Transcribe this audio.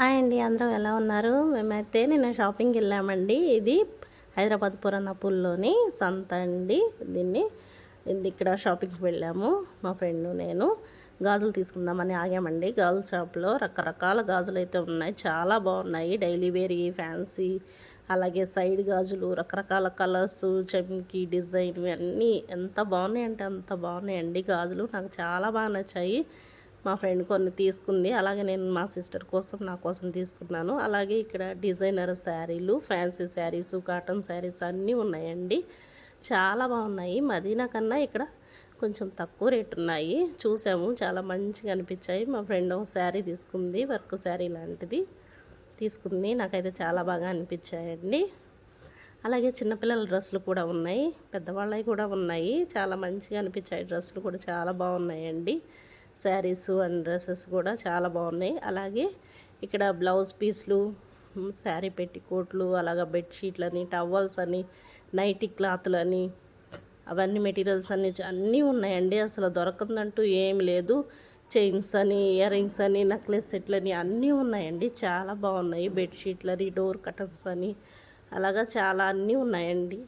Hi అండి అందరూ ఎలా ఉన్నారు? మేమైతే నిన్న షాపింగ్కి వెళ్ళామండి. ఇది హైదరాబాద్ పురాణపూల్లోని సంత అండి దీన్ని. ఇది ఇక్కడ షాపింగ్కి వెళ్ళాము మా ఫ్రెండ్ నేను. గాజులు తీసుకుందామని ఆగామండి. గాజుల షాప్లో రకరకాల గాజులు అయితే ఉన్నాయి. చాలా బాగున్నాయి. డైలీ వేర్ ఫ్యాన్సీ అలాగే సైడ్ గాజులు రకరకాల కలర్స్ చమ్కి డిజైన్ ఇవన్నీ ఎంత బాగున్నాయి అంటే అంత బాగున్నాయండి గాజులు. నాకు చాలా బాగా నచ్చాయి. మా ఫ్రెండ్ కొన్ని తీసుకుంది. అలాగే నేను మా సిస్టర్ కోసం నా కోసం తీసుకున్నాను. అలాగే ఇక్కడ డిజైనర్ శారీలు ఫ్యాన్సీ శారీస్ కాటన్ శారీస్ అన్నీ ఉన్నాయండి. చాలా బాగున్నాయి. మదీనా కన్నా ఇక్కడ కొంచెం తక్కువ రేట్ ఉన్నాయి. చూసాము చాలా మంచిగా అనిపించాయి. మా ఫ్రెండ్ ఒక శారీ తీసుకుంది వర్క్ శారీ లాంటిది తీసుకుంది. నాకైతే చాలా బాగా అనిపించాయండి. అలాగే చిన్నపిల్లల డ్రెస్సులు కూడా ఉన్నాయి పెద్దవాళ్ళవి కూడా ఉన్నాయి. చాలా మంచిగా అనిపించాయి. డ్రెస్సులు కూడా చాలా బాగున్నాయండి. శారీస్ అండ్ డ్రెస్సెస్ కూడా చాలా బాగున్నాయి. అలాగే ఇక్కడ బ్లౌజ్ పీస్లు శారీ పెట్టికోట్లు అలాగా బెడ్షీట్లని టవల్స్ అని నైటీ క్లాత్లని అవన్నీ మెటీరియల్స్ అన్ని అన్నీ ఉన్నాయండి. అసలు దొరకదంటూ ఏం లేదు. చైన్స్ అని ఇయర్ రింగ్స్ అని నెక్లెస్ సెట్లని అన్నీ ఉన్నాయండి. చాలా బాగున్నాయి. బెడ్షీట్లని డోర్ కటన్స్ అని అలాగా చాలా అన్నీ ఉన్నాయండి.